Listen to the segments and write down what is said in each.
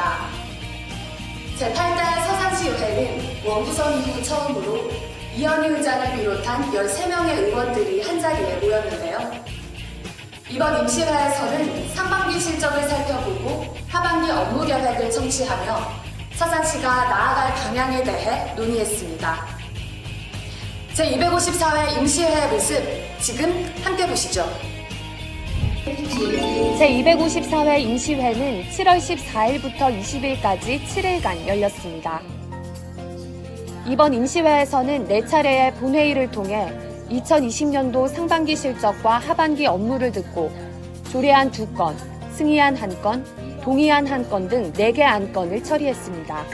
시작했습니다. 제8대 서산시 의회는 원구성 이후 처음으로 이현희 의장을 비롯한 13명의 의원들이 한자리에 모였는데요. 이번 임시회에서는 상반기 실적을 살펴보고 하반기 업무 계획을 청취하며 서산시가 나아갈 방향에 대해 논의했습니다. 제254회 임시회의 모습 지금 함께 보시죠. 제254회 임시회는 7월 14일부터 20일까지 7일간 열렸습니다. 이번 임시회에서는 4차례의 본회의를 통해 2020년도 상반기 실적과 하반기 업무를 듣고 조례안 2건, 승의안 1건, 동의안 1건 등 4개 안건을 처리했습니다.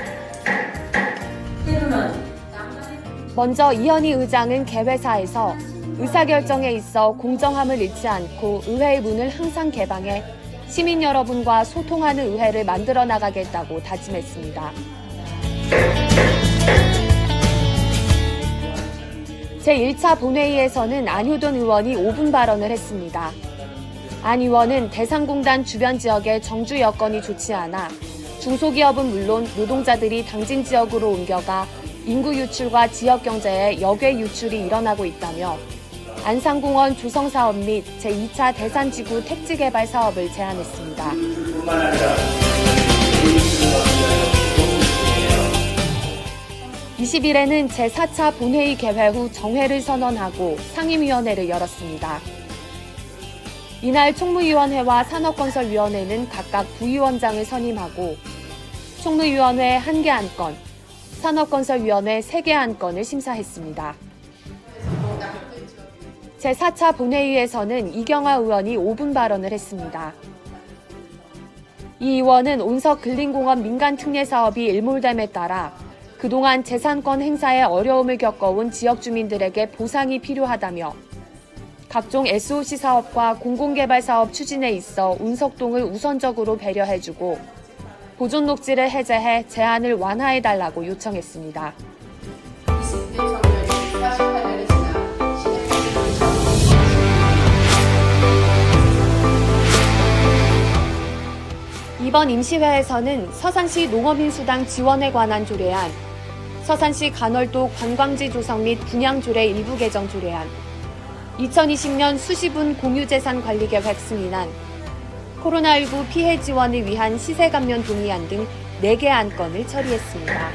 먼저 이현희 의장은 개회사에서 의사결정에 있어 공정함을 잃지 않고 의회의 문을 항상 개방해 시민 여러분과 소통하는 의회를 만들어 나가겠다고 다짐했습니다. 제1차 본회의에서는 안효돈 의원이 5분 발언을 했습니다. 안 의원은 대상공단 주변 지역의 정주 여건이 좋지 않아 중소기업은 물론 노동자들이 당진 지역으로 옮겨가 인구 유출과 지역 경제에 역외 유출이 일어나고 있다며 안상공원 조성 사업 및 제2차 대산지구 택지 개발 사업을 제안했습니다. 뿐만 아니라 20일에는 제4차 본회의 개회 후 정회를 선언하고 상임위원회를 열었습니다. 이날 총무위원회와 산업건설위원회는 각각 부위원장을 선임하고 총무위원회 1개 안건, 산업건설위원회 3개 안건을 심사했습니다. 제4차 본회의에서는 이경화 의원이 5분 발언을 했습니다. 이 의원은 온석 근린공원 민간 특례 사업이 일몰됨에 따라 그동안 재산권 행사에 어려움을 겪어온 지역 주민들에게 보상이 필요하다며 각종 SOC 사업과 공공개발 사업 추진에 있어 운석동을 우선적으로 배려해주고 보존 녹지를 해제해 제한을 완화해달라고 요청했습니다. 이번 임시회에서는 서산시 농어민수당 지원에 관한 조례안, 서산시 간월도 관광지 조성 및 분양 조례 일부 개정 조례안, 2020년 수시분 공유재산 관리 계획 승인안, 코로나19 피해 지원을 위한 시세 감면 동의안 등 4개 안건을 처리했습니다.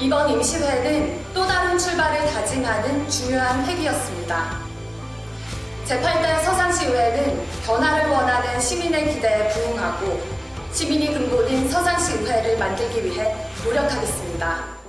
이번 임시회는 또 다른 출발을 다짐하는 중요한 회기였습니다. 제8대 서산시의회는 원하는 시민의 기대에 부응하고 시민이 근본인 서산시 의회를 만들기 위해 노력하겠습니다.